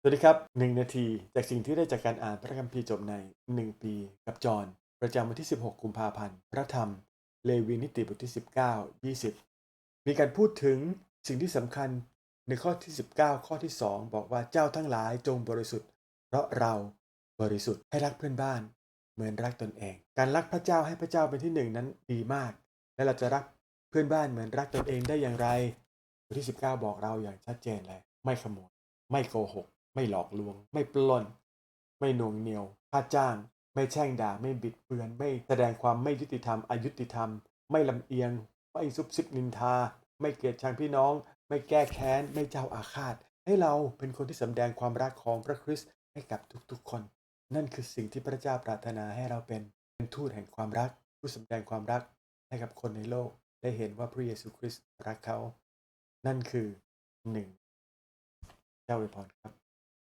สวัสดีครับ 1 นาที จากสิ่งที่ได้จากการอ่านพระคัมภีร์จบใน 1 ปี กับจอห์นประจำวันที่ 16 กุมภาพันธ์ พระธรรม เลวีนิติบทที่ 19 20 มีการพูดถึงสิ่งที่สำคัญในข้อที่ 19 ข้อที่ 2 บอกว่าเจ้าทั้งหลายจงบริสุทธิ์ เพราะเราบริสุทธิ์ให้รักเพื่อนบ้าน เหมือนรักตนเอง การรักพระเจ้าให้พระเจ้าเป็นที่หนึ่งนั้นดีมาก และเราจะรักเพื่อนบ้านเหมือนรักตนเองได้อย่างไรบทที่ 19 บอกเราอย่างชัดเจนเลย ไม่ขโมยไม่โกหก ไม่หลอกลวง ไม่ปล้น ไม่หน่วงเหนียวค่าจ้าง ไม่แช่งด่า ไม่บิดเบือน ไม่แสดงความไม่ยุติธรรมอายุติธรรม ไม่ลำเอียง ไม่ซุบซิบนินทา ไม่เกลียดชังพี่น้อง ไม่แก้แค้น ไม่เจ้าอาฆาต ให้เราเป็นคนที่สำแดงความรักของพระคริสต์ให้กับทุกๆคน นั่นคือสิ่งที่พระเจ้าปรารถนาให้เราเป็น เป็นทูตแห่งความรัก ผู้สำแดงความรักให้กับคนในโลก ได้เห็นว่าพระเยซูคริสต์รักเขา นั่นคือหนึ่งเจ้าอวยพรครับ